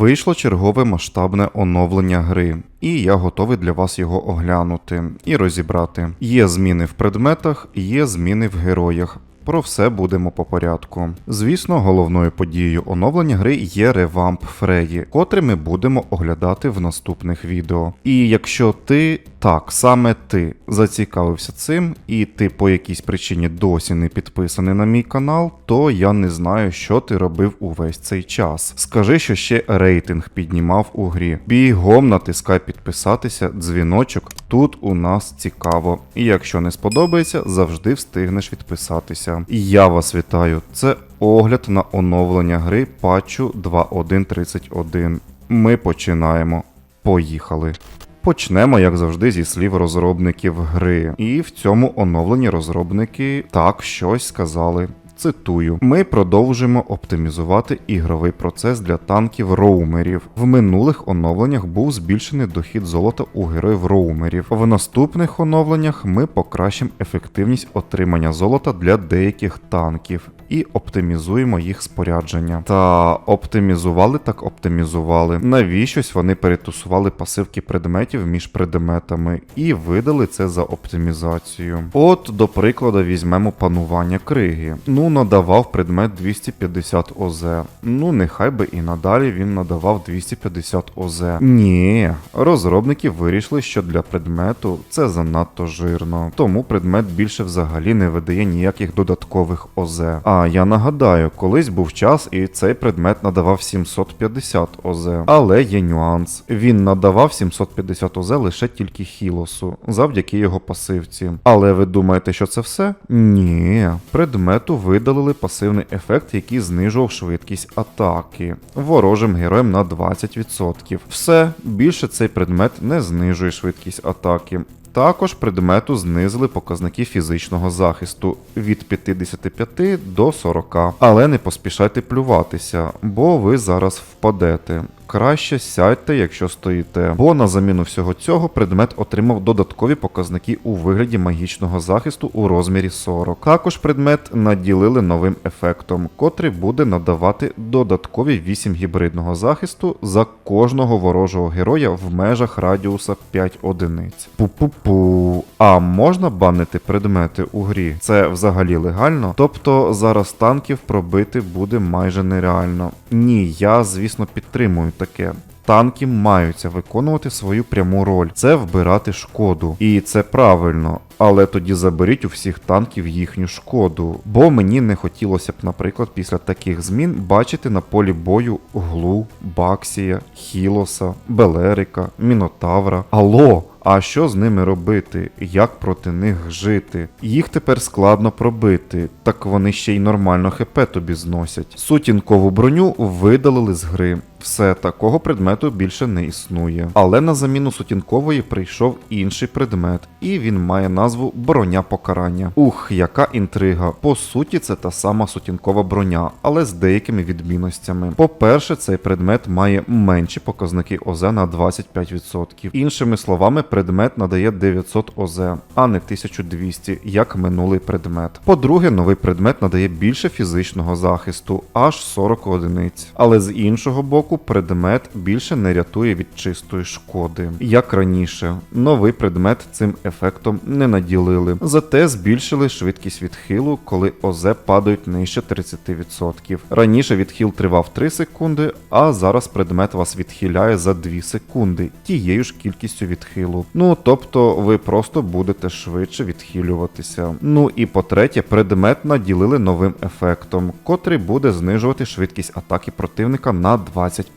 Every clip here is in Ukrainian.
Вийшло чергове масштабне оновлення гри, і я готовий для вас його оглянути і розібрати. Є зміни в предметах, є зміни в героях. Про все будемо по порядку. Звісно, головною подією оновлення гри є ревамп Фреї, котрий ми будемо оглядати в наступних відео. І якщо ти, так, саме ти зацікавився цим, і ти по якійсь причині досі не підписаний на мій канал, то я не знаю, що ти робив увесь цей час. Скажи, що ще рейтинг піднімав у грі. Бігом натискай підписатися, дзвіночок. Тут у нас цікаво. І якщо не сподобається, завжди встигнеш відписатися. Я вас вітаю. Це огляд на оновлення гри патчу 2.1.31. Ми починаємо. Поїхали. Почнемо, як завжди, зі слів розробників гри. І в цьому оновленні розробники так щось сказали. Цитую: ми продовжимо оптимізувати ігровий процес для танків роумерів. В минулих оновленнях був збільшений дохід золота у героїв роумерів. В наступних оновленнях ми покращимо ефективність отримання золота для деяких танків і оптимізуємо їх спорядження. Та оптимізували так оптимізували. Навіщось вони перетусували пасивки предметів між предметами і видали це за оптимізацію. От, до прикладу, візьмемо панування криги. Ну, надавав предмет 250 ОЗ. Ну, нехай би і надалі він надавав 250 ОЗ. Ні, розробники вирішили, що для предмету це занадто жирно. Тому предмет більше взагалі не видає ніяких додаткових ОЗ. А я нагадаю, колись був час, і цей предмет надавав 750 ОЗ. Але є нюанс. Він надавав 750 ОЗ лише тільки Хілосу, завдяки його пасивці. Але ви думаєте, що це все? Ні. Предмету видалили пасивний ефект, який знижував швидкість атаки ворожим героям на 20%. Все, більше цей предмет не знижує швидкість атаки. Також предмету знизили показники фізичного захисту від 55 до 40. Але не поспішайте плюватися, бо ви зараз впадете. Краще сядьте, якщо стоїте, бо на заміну всього цього предмет отримав додаткові показники у вигляді магічного захисту у розмірі 40. Також предмет наділили новим ефектом, котрий буде надавати додаткові 8 гібридного захисту за кожного ворожого героя в межах радіуса 5 одиниць. Пу-пу-пу. А можна банити предмети у грі? Це взагалі легально? Тобто зараз танків пробити буде майже нереально. Ні, я звісно підтримую таке. Танки маються виконувати свою пряму роль це вбирати шкоду. І це правильно. Але тоді заберіть у всіх танків їхню шкоду. Бо мені не хотілося б, наприклад, після таких змін бачити на полі бою Глу, Баксія, Хілоса, Белерика, Мінотавра. Алло! А що з ними робити? Як проти них жити? Їх тепер складно пробити, так вони ще й нормально хп тобі зносять. Сутінкову броню видалили з гри. Все такого предмету більше не існує. Але на заміну сутінкової прийшов інший предмет, і він має назву броня покарання. Ух, яка інтрига. По суті, це та сама сутінкова броня, але з деякими відмінностями. По-перше, цей предмет має менші показники ОЗ на 25%. Іншими словами, предмет надає 900 ОЗ, а не 1200, як минулий предмет. По-друге, новий предмет надає більше фізичного захисту, аж 40 одиниць. Але з іншого боку, предмет більше не рятує від чистої шкоди. Як раніше, новий предмет цим ефектом не наділили, зате збільшили швидкість відхилу, коли ОЗ падають нижче 30%. Раніше відхил тривав 3 секунди, а зараз предмет вас відхиляє за 2 секунди, тією ж кількістю відхилу. Ну тобто ви просто будете швидше відхилюватися. Ну і по-третє, предмет наділили новим ефектом, котрий буде знижувати швидкість атаки противника на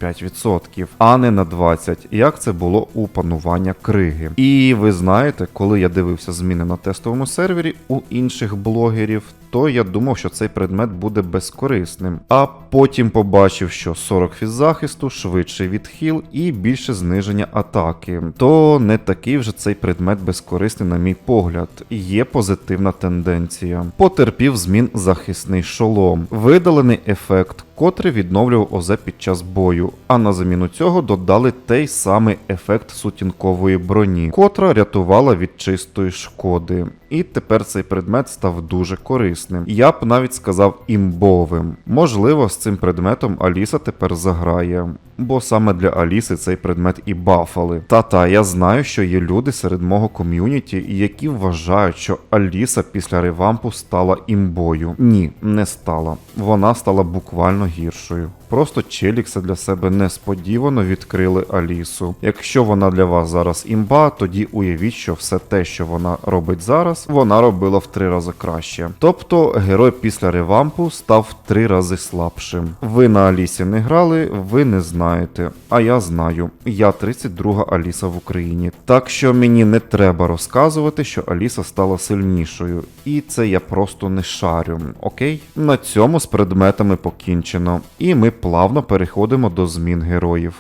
25%, а не на 20%, як це було у панування криги. І ви знаєте, коли я дивився зміни на тестовому сервері у інших блогерів, то я думав, що цей предмет буде безкорисним. А потім побачив, що 40 фіззахисту, швидший відхил і більше зниження атаки. То не такий вже цей предмет безкорисний, на мій погляд. Є позитивна тенденція. Потерпів змін захисний шолом, видалений ефект. Котрий відновлював ОЗ під час бою, а на заміну цього додали той самий ефект сутінкової броні, котра рятувала від чистої шкоди. І тепер цей предмет став дуже корисним. Я б навіть сказав імбовим. Можливо, з цим предметом Аліса тепер заграє. Бо саме для Аліси цей предмет і бафали. Та-та, я знаю, що є люди серед мого ком'юніті, які вважають, що Аліса після ревампу стала імбою. Ні, не стала. Вона стала буквально гіршою. Просто Челікса для себе несподівано відкрили Алісу. Якщо вона для вас зараз імба, тоді уявіть, що все те, що вона робить зараз, вона робила в три рази краще. Тобто герой після ревампу став в три рази слабшим. Ви на Алісі не грали, ви не знаєте. А я знаю. Я 32 Аліса в Україні. Так що мені не треба розказувати, що Аліса стала сильнішою. І це я просто не шарю. Окей? На цьому з предметами покінчено. І ми плавно переходимо до змін героїв.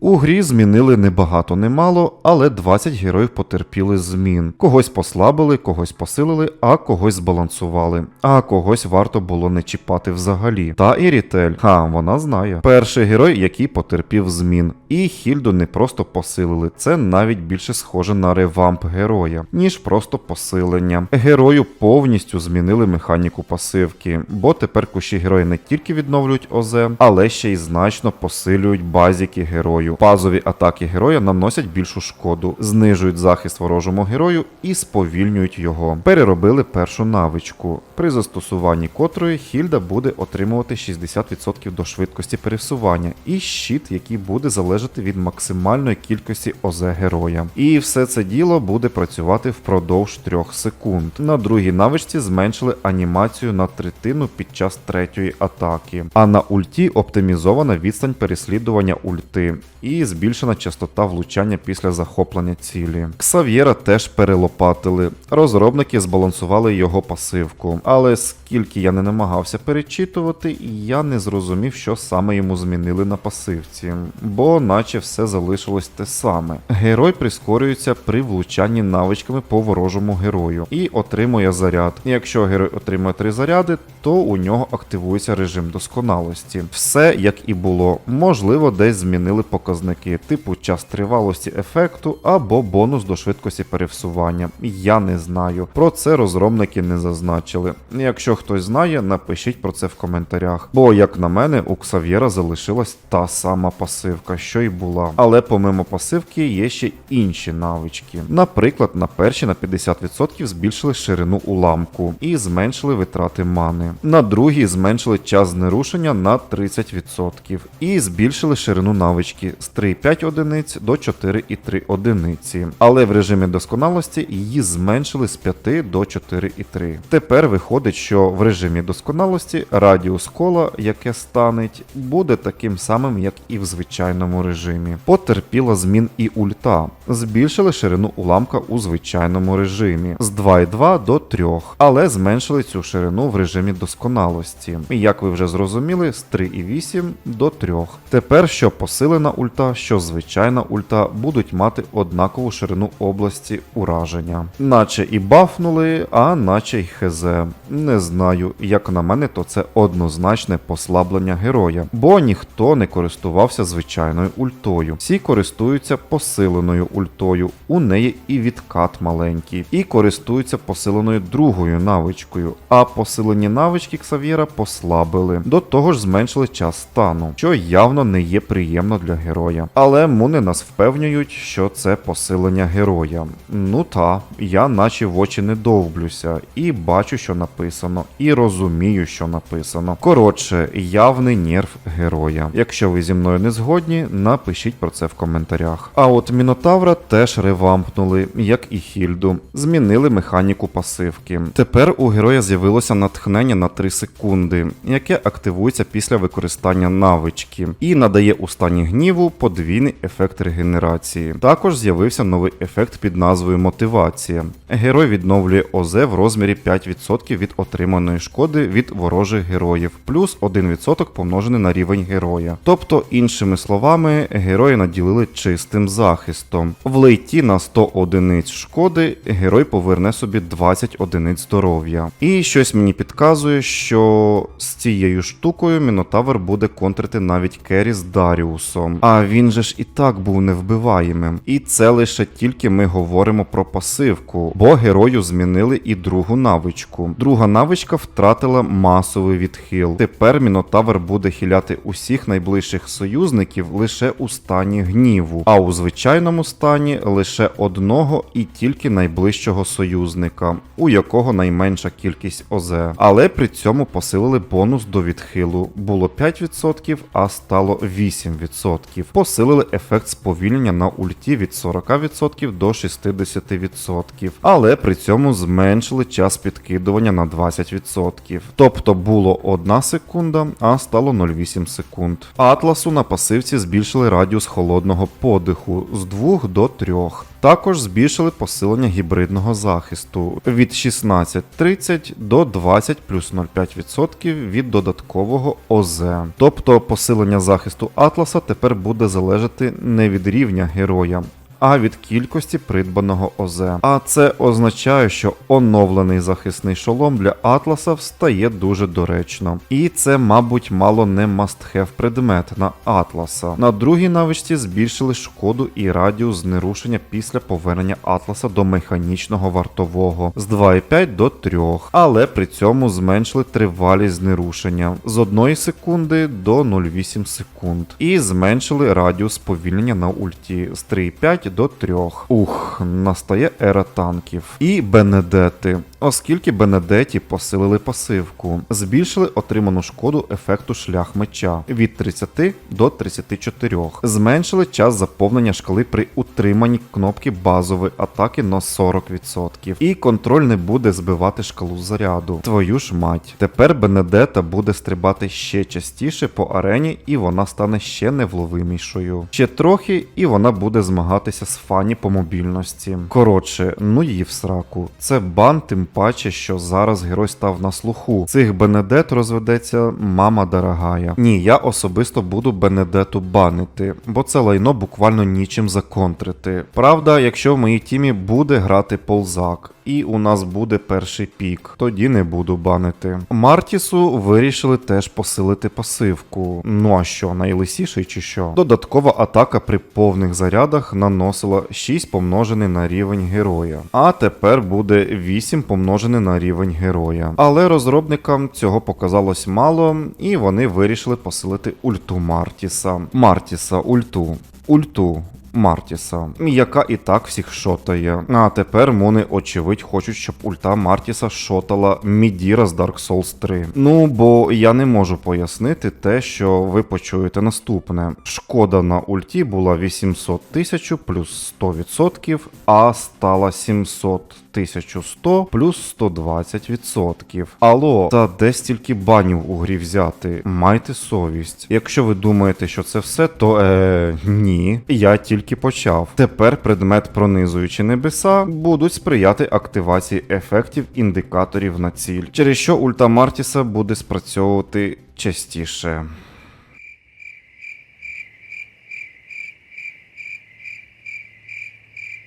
У грі змінили не багато, не мало, але 20 героїв потерпіли змін. Когось послабили, когось посилили, а когось збалансували. А когось варто було не чіпати взагалі. Та і Рітель, ха, вона знає. Перший герой, який потерпів змін. І Хільду не просто посилили, це навіть більше схоже на ревамп героя, ніж просто посилення. Герою повністю змінили механіку пасивки, бо тепер кущі герої не тільки відновлюють ОЗ, але ще й значно посилюють базіки герою. Пазові атаки героя наносять більшу шкоду, знижують захист ворожому герою і сповільнюють його. Переробили першу навичку, при застосуванні котрої Хільда буде отримувати 60% до швидкості пересування і щит, який буде залежати від максимальної кількості ОЗ героя. І все це діло буде працювати впродовж 3 секунд. На другій навичці зменшили анімацію на третину під час третьої атаки. А на ульті оптимізована відстань переслідування ульти і збільшена частота влучання після захоплення цілі. Ксав'єра теж перелопатили. Розробники збалансували його пасивку, але скільки я не намагався перечитувати, я не зрозумів, що саме йому змінили на пасивці, бо наче все залишилось те саме. Герой прискорюється при влучанні навичками по ворожому герою і отримує заряд. Якщо герой отримує три заряди, то у нього активується режим досконалості. Все як і було. Можливо, десь змінили показники, типу час тривалості ефекту або бонус до швидкості пересування. Я не знаю. Про це розробники не зазначили. Якщо хтось знає, напишіть про це в коментарях. Бо, як на мене, у Ксав'єра залишилась та сама пасивка, що й була. Але помимо пасивки є ще інші навички. Наприклад, на перші на 50% збільшили ширину уламку і зменшили витрати мани. На другій зменшили час знерушення на 30% і збільшили ширину навички з 3,5 одиниць до 4,3 одиниці. Але в режимі досконалості її зменшили з 5 до 4,3. Тепер виходить, що в режимі досконалості радіус кола, яке станеть, буде таким самим, як і в звичайному режимі. Потерпіла змін і ульта. Збільшили ширину уламка у звичайному режимі з 2,2 до 3, але зменшили цю ширину в режимі досконалості. І як ви вже зрозуміли, з 3,8 до 3. Тепер що посилена ульта, що звичайна ульта будуть мати однакову ширину області ураження. Наче і бафнули, а наче й хз. Не знаю, як на мене, то це однозначне послаблення героя, бо ніхто не користувався звичайною ультою. Всі користуються посиленою ультою, у неї і відкат маленький, і користуються посиленою другою навичкою, а посилені навички Ксав'єра послабили. До того ж зменшили час стану, що явно не є приємно для героя. Але муни нас впевнюють, що це посилення героя. Ну та, я наче в очі не довблюся, і бачу, що написано, і розумію, що написано. Коротше, явний нерв героя. Якщо ви зі мною не згодні, напишіть про це в коментарях. А от Мінотавра теж ревампнули, як і Хільду, змінили механіку пасивки. Тепер у героя з'явилося натхнення на 3 секунди, яке активується після використання навички, і надає у стані гніву подвійний ефект регенерації. Також з'явився новий ефект під назвою Мотивація. Герой відновлює ОЗ в розмірі 5% від отриманої шкоди від ворожих героїв, плюс 1% помножений на рівень героя. Тобто, іншими словами, герої наділили чистим захистом. В лейті на 100 одиниць шкоди герой поверне собі 20 одиниць здоров'я. І щось мені підказує, що з цією штукою Мінотавр буде контрити навіть Кері з Даріусом. А Та він же ж і так був невбиваємим. І це лише тільки ми говоримо про пасивку, бо герою змінили і другу навичку. Друга навичка втратила масовий відхил. Тепер Мінотавр буде хиляти усіх найближчих союзників лише у стані гніву, а у звичайному стані лише одного і тільки найближчого союзника, у якого найменша кількість ОЗ. Але при цьому посилили бонус до відхилу. Було 5%, а стало 8%. Посилили ефект сповільнення на ульті від 40% до 60%. Але при цьому зменшили час підкидування на 20%. Тобто було 1 секунда, а стало 0,8 секунд. Атласу на пасивці збільшили радіус холодного подиху з 2 до 3. Також збільшили посилення гібридного захисту від 16.30 до 20 плюс 0,5% від додаткового ОЗ. Тобто посилення захисту Атласа тепер буде залежати не від рівня героя. А від кількості придбаного ОЗ. А це означає, що оновлений захисний шолом для Атласа встає дуже доречно. І це, мабуть, мало не must-have предмет на Атласа. На другій навичці збільшили шкоду і радіус знерушення після повернення Атласа до механічного вартового з 2,5 до 3, але при цьому зменшили тривалість знерушення з 1 секунди до 0,8 секунд. І зменшили радіус сповільнення на ульті з 3,5 до 3. Ух, настає ера танків. І Бенедети. Оскільки Бенедеті посилили пасивку, збільшили отриману шкоду ефекту шлях меча від 30 до 34, зменшили час заповнення шкали при утриманні кнопки базової атаки на 40%. І контроль не буде збивати шкалу заряду. Твою ж мать. Тепер Бенедета буде стрибати ще частіше по арені, і вона стане ще невловимішою. Ще трохи, і вона буде змагатися з фані по мобільності. Коротше, ну її в сраку. Це бан, тим паче, що зараз герой став на слуху. Цих Бенедет розведеться мама дорогая. Ні, я особисто буду Бенедету банити, бо це лайно буквально нічим законтрити. Правда, якщо в моїй тімі буде грати ползак. І у нас буде перший пік, тоді не буду банити. Мартісу вирішили теж посилити пасивку. Ну а що, найлисіший чи що? Додаткова атака при повних зарядах наносила 6 помножений на рівень героя. А тепер буде 8 помножений на рівень героя. Але розробникам цього показалось мало, і вони вирішили посилити ульту Мартіса. Мартіса, ульту. Ульту. Мартіса, яка і так всіх шотає. А тепер мони, очевидь, хочуть, щоб ульта Мартіса шотала Мідіра з Dark Souls 3. Ну, бо я не можу пояснити те, що ви почуєте наступне. Шкода на ульті була 800 тисяч плюс 100%, а стала 700 1100 плюс 120%. Алло, та де стільки банів у грі взяти? Майте совість. Якщо ви думаєте, що це все, то е, ні, я тільки почав. Тепер предмет пронизуючи небеса будуть сприяти активації ефектів індикаторів на ціль, через що ульта Мартіса буде спрацьовувати частіше.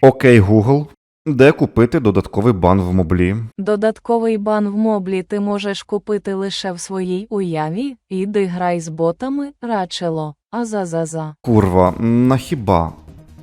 Окей, Google. Де купити додатковий бан в моблі? Додатковий бан в моблі ти можеш купити лише в своїй уяві. Іди грай з ботами, рачело, азазаза. Курва, на хіба?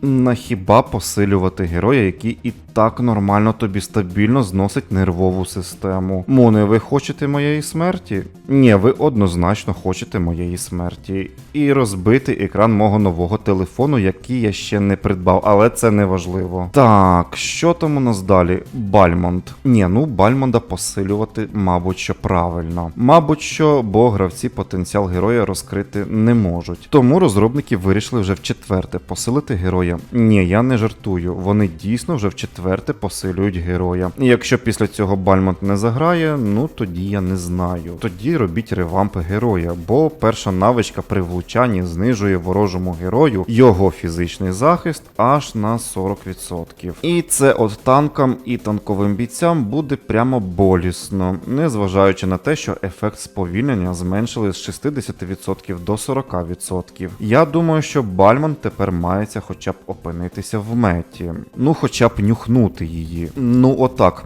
На хіба посилювати героя, який і так нормально тобі стабільно зносить нервову систему. Моне, ви хочете моєї смерті? Ні, ви однозначно хочете моєї смерті. І розбити екран мого нового телефону, який я ще не придбав, але це не важливо. Так, що там у нас далі? Бальмонт. Ні, ну Бальмонда посилювати, мабуть, що правильно. Мабуть, що, бо гравці потенціал героя розкрити не можуть. Тому розробники вирішили вже в четверте посилити героя. Ні, я не жартую. Вони дійсно вже в четверте посилюють героя. І якщо після цього Бальмонт не заграє, ну тоді я не знаю. Тоді робіть ревамп героя, бо перша навичка при влучанні знижує ворожому герою його фізичний захист аж на 40%. І це от танкам і танковим бійцям буде прямо болісно, незважаючи на те, що ефект сповільнення зменшили з 60% до 40%. Я думаю, що Бальмон тепер мається хоча б опинитися в меті. Ну, хоча б нюхнути її. Ну, отак.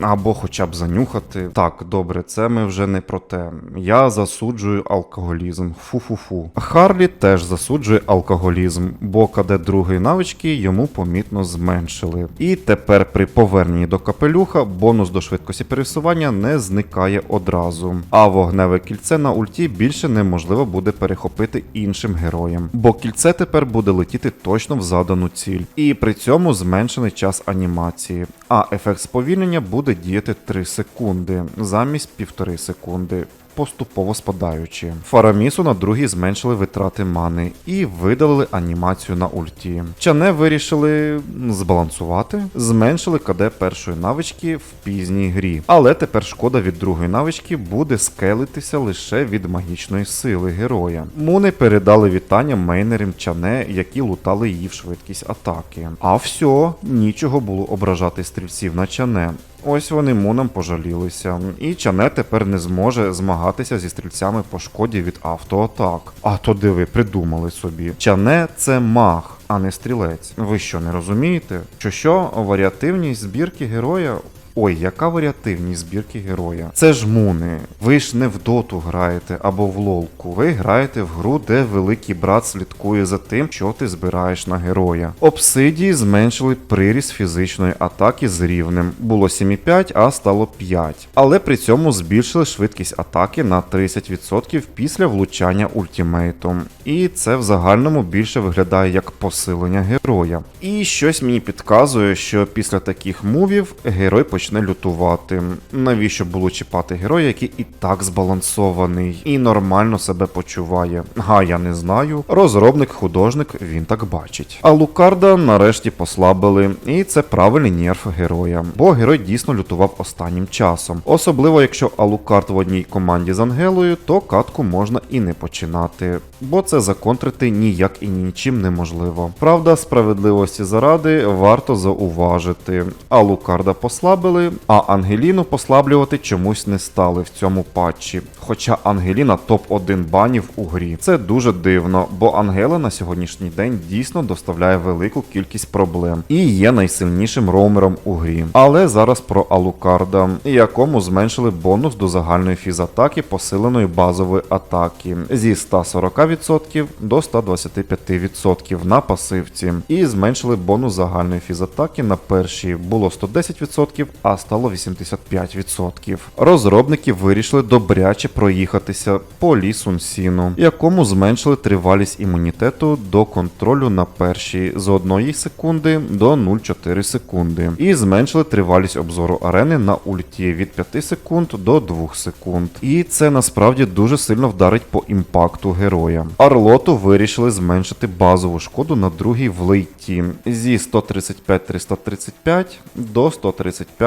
Або хоча б занюхати. Так, добре, це ми вже не про те. Я засуджую алкоголізм. Фу-фу-фу. Харлі теж засуджує алкоголізм, бо КД другої навички йому помітно зменшили. І тепер при поверненні до капелюха бонус до швидкості пересування не зникає одразу. А вогневе кільце на ульті більше неможливо буде перехопити іншим героям, бо кільце тепер буде летіти точно в задану ціль. І при цьому зменшений час анімації. А ефект сповільнення буде діяти 3 секунди замість 1,5 секунди. Поступово спадаючи. Фарамісу на другій зменшили витрати мани і видалили анімацію на ульті. Чане вирішили збалансувати, зменшили КД першої навички в пізній грі. Але тепер шкода від другої навички буде скелитися лише від магічної сили героя. Муни передали вітання мейнерам Чане, які лутали її в швидкість атаки. А все, нічого було ображати стрільців на Чане. Ось вони мунам пожалілися, і Чане тепер не зможе змагатися зі стрільцями по шкоді від автоатак. А то диви, придумали собі. Чане це маг, а не стрілець. Ви що, не розумієте? Що що варіативність збірки героя Ой, яка варіативність збірки героя? Це ж муни. Ви ж не в доту граєте або в лолку. Ви граєте в гру, де великий брат слідкує за тим, що ти збираєш на героя. Обсидії зменшили приріст фізичної атаки з рівнем. Було 7,5, а стало 5. Але при цьому збільшили швидкість атаки на 30% після влучання ультімейтом. І це в загальному більше виглядає як посилення героя. І щось мені підказує, що після таких мувів герой почне лютувати. Навіщо було чіпати героя, який і так збалансований і нормально себе почуває? Га, я не знаю. Розробник, художник, він так бачить. А Лукарда нарешті послабили, і це правильний нерв героя, бо герой дійсно лютував останнім часом. Особливо якщо Алукард в одній команді з Ангелою, то катку можна і не починати, бо це законтрити ніяк і нічим неможливо. Правда, справедливості заради варто зауважити. Алукарда послабили, а Ангеліну послаблювати чомусь не стали в цьому патчі. Хоча Ангеліна топ-1 банів у грі. Це дуже дивно, бо Ангела на сьогоднішній день дійсно доставляє велику кількість проблем і є найсильнішим роумером у грі. Але зараз про Алукарда, якому зменшили бонус до загальної фізатаки посиленої базової атаки зі 140% до 125% на пасивці, і зменшили бонус загальної фізатаки на першій було 110%, а стало 85%. Розробники вирішили добряче проїхатися по лісу Сіну, якому зменшили тривалість імунітету до контролю на першій з 1 секунди до 0,4 секунди, і зменшили тривалість обзору арени на ульті від 5 секунд до 2 секунд. І це насправді дуже сильно вдарить по імпакту героя. Арлоту вирішили зменшити базову шкоду на другій в лейті зі 135-335 до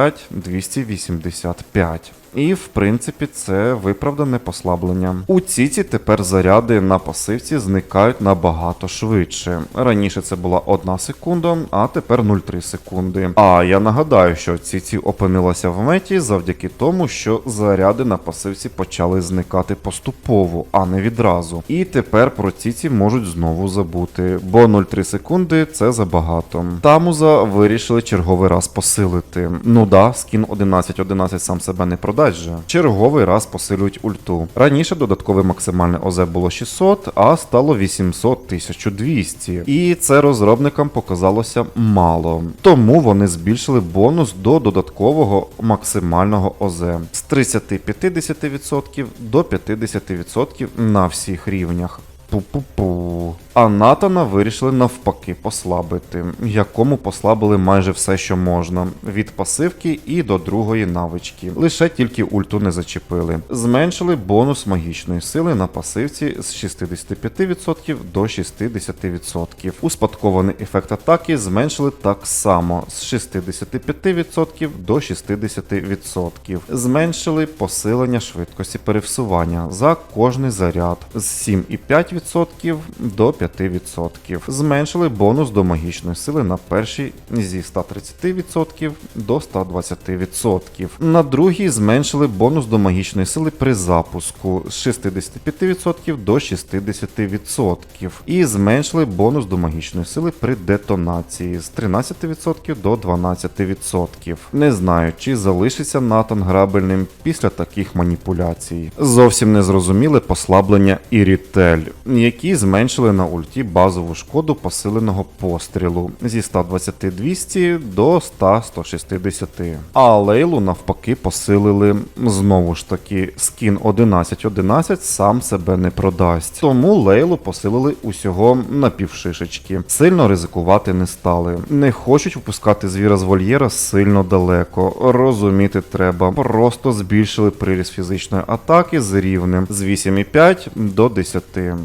135-285. І в принципі це виправдане послаблення. У ціці тепер заряди на пасивці зникають набагато швидше. Раніше це була 1 секунда, а тепер 0,3 секунди. А я нагадаю, що ціці опинилася в меті завдяки тому, що заряди на пасивці почали зникати поступово, а не відразу. І тепер про ціці можуть знову забути, бо 0,3 секунди це забагато. Тамуза вирішили черговий раз посилити. Ну да, скін 11.11 сам себе не продасть же. Черговий раз посилюють ульту. Раніше додаткове максимальне ОЗ було 600, а стало 800 1200. І це розробникам показалося мало. Тому вони збільшили бонус до додаткового максимального ОЗ з 30-50% до 50% на всіх рівнях. Пу-пу-пу. А Натана вирішили навпаки послабити, якому послабили майже все, що можна, від пасивки і до другої навички. Лише тільки ульту не зачепили. Зменшили бонус магічної сили на пасивці з 65% до 60%. Успадкований ефект атаки зменшили так само з 65% до 60%. Зменшили посилення швидкості перевсування за кожний заряд з 7,5% до 5%. Зменшили бонус до магічної сили на першій зі 130% до 120%. На другій зменшили бонус до магічної сили при запуску з 65% до 60%. І зменшили бонус до магічної сили при детонації з 13% до 12%. Не знаю, чи залишиться Натан грабельним після таких маніпуляцій. Зовсім не зрозуміле послаблення і рітель, які зменшили на ульті базову шкоду посиленого пострілу зі 120-200 до 100-160. А Лейлу навпаки посилили знову ж таки скін 11-11 сам себе не продасть. Тому Лейлу посилили усього на півшишечки. Сильно ризикувати не стали. Не хочуть випускати звіра з вольєра сильно далеко. Розуміти треба. Просто збільшили приріст фізичної атаки з рівнем з 8,5 до 10.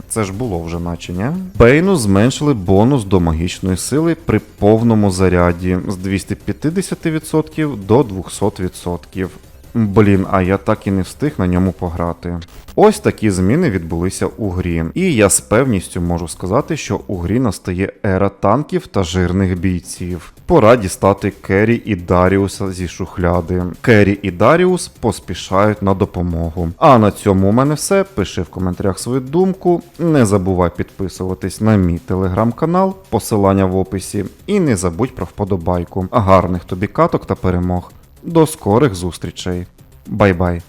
Це ж було вже наче, ні? Бейну зменшили бонус до магічної сили при повному заряді з 250% до 200%. Блін, а я так і не встиг на ньому пограти. Ось такі зміни відбулися у грі. І я з певністю можу сказати, що у грі настає ера танків та жирних бійців. Пора дістати Керрі і Даріуса зі шухляди. Керрі і Даріус поспішають на допомогу. А на цьому у мене все. Пиши в коментарях свою думку. Не забувай підписуватись на мій телеграм-канал, посилання в описі. І не забудь про вподобайку. Гарних тобі каток та перемог. До скорих зустрічей. Бай-бай.